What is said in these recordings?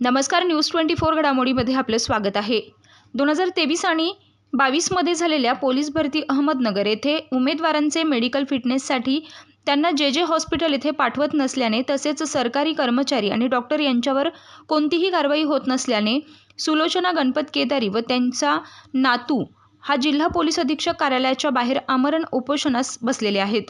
नमस्कार news twenty four घडामोडीमध्ये आपलं स्वागत आहे. दोन हजार तेवीस आणि बावीसमध्ये झालेल्या पोलीस भरती अहमदनगर येथे उमेदवारांचे मेडिकल फिटनेससाठी त्यांना जे जे हॉस्पिटल येथे पाठवत नसल्याने तसेच सरकारी कर्मचारी आणि डॉक्टर यांच्यावर कोणतीही कारवाई होत नसल्याने सुलोचना गणपत केदारी व त्यांचा नातू हा जिल्हा पोलीस अधीक्षक कार्यालयाच्या बाहेर आमरण उपोषणास बसलेले आहेत.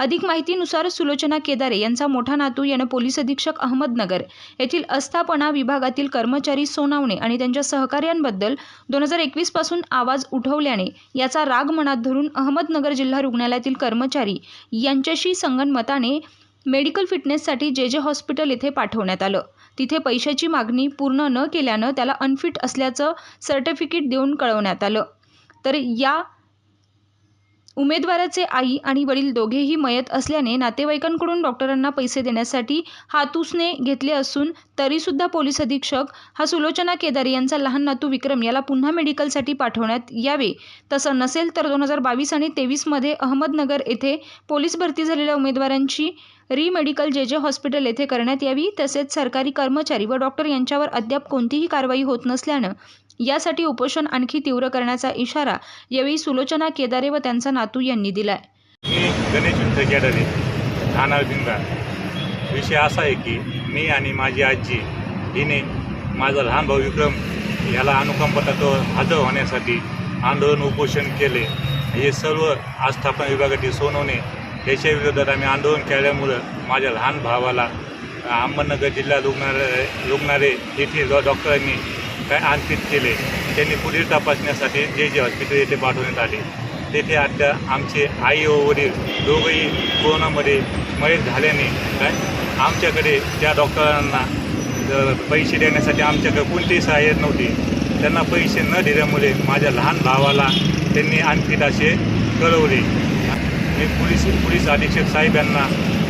अधिक माहितीनुसार सुलोचना केदारे यांचा मोठा नातू यानं पोलीस अधीक्षक अहमदनगर येथील अस्थापना विभागातील कर्मचारी सोनावणे आणि त्यांच्या सहकार्यांबद्दल दोन हजार एकवीसपासून आवाज उठवल्याने याचा राग मनात धरून अहमदनगर जिल्हा रुग्णालयातील कर्मचारी यांच्याशी संगनमताने मेडिकल फिटनेससाठी जे जे हॉस्पिटल येथे पाठवण्यात आलं. तिथे पैशाची मागणी पूर्ण न केल्यानं त्याला अनफिट असल्याचं सर्टिफिकेट देऊन कळवण्यात आलं. तर या उमेदवाराचे आई आणि वडील दोघेही मयत असल्याने नातेवाईकांकडून डॉक्टरांना पैसे देण्यासाठी हातूसने घेतले असून तरीसुद्धा पोलीस अधीक्षक हा सुलोचना केदारी यांचा लहान नातू विक्रम याला पुन्हा मेडिकलसाठी पाठवण्यात यावे. तसं नसेल तर दोन हजार बावीस आणि तेवीसमध्ये अहमदनगर येथे पोलीस भरती झालेल्या उमेदवारांची री मेडिकल जे जे हॉस्पिटल येथे करण्यात यावी. तसेच सरकारी कर्मचारी व डॉक्टर यांच्यावर अद्याप कोणतीही कारवाई होत नसल्यानं यासाठी उपोषण आणखी तीव्र करण्याचा इशारा यावेळी सुलोचना केदारे व त्यांचा नातू यांनी दिलाय. मी गणेश विठ्ठल केडारे ठाणा भिंगा विषय असा आहे की मी आणि माझी आजी हिने माझा लहान भाऊ विक्रम याला अनुकंपता हजर होण्यासाठी आंदोलन उपोषण केले. हे सर्व आस्थापन विभागातील सोनवणे याच्या विरोधात आम्ही आंदोलन केल्यामुळं माझ्या लहान भावाला अहमदनगर जिल्हा रुग्णालय रुग्णालय येथील डॉक्टरांनी काय आणखीत केले त्यांनी पुढील तपासण्यासाठी जे जे हॉस्पिटल येथे पाठवण्यात आले तेथे आता आमचे आई व वडील दोघंही कोरोनामध्ये मयत झाल्याने काय आमच्याकडे त्या डॉक्टरांना पैसे देण्यासाठी आमच्याकडे कोणतीही सहाय्य नव्हती. त्यांना पैसे न दिल्यामुळे माझ्या लहान भावाला त्यांनी आणखी असे कळवले. मी पोलीस पोलीस अधीक्षक साहेब यांना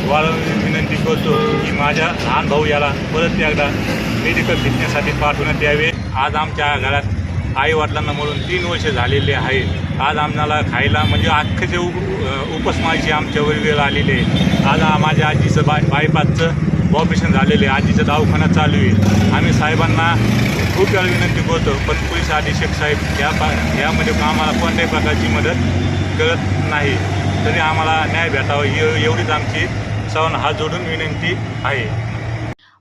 वारंवार विनंती करतो की माझ्या लहान भाऊ याला परत एकदा मेडिकल फिटनेससाठी पाठवण्यात यावे. आज आमच्या घरात आई वडिलांना म्हणून तीन वर्ष झालेले आहे आज आम्हाला खायला म्हणजे अख्खं उप उपसमायची आमच्यावर वेळ आलेली आहे आज माझ्या आजीचं बाय बायपासचं ऑपरेशन झालेलं आहे. आजीचा दवाखाना चालू आहे. आम्ही साहेबांना खूप वेळा विनंती करतो पण पोलीस अधीक्षक साहेब या पा यामध्ये आम्हाला कोणत्याही प्रकारची मदत करत नाही. तरी आम्हाला न्याय भेटावा एवढीच आमची सर्वांना हात जोडून विनंती आहे.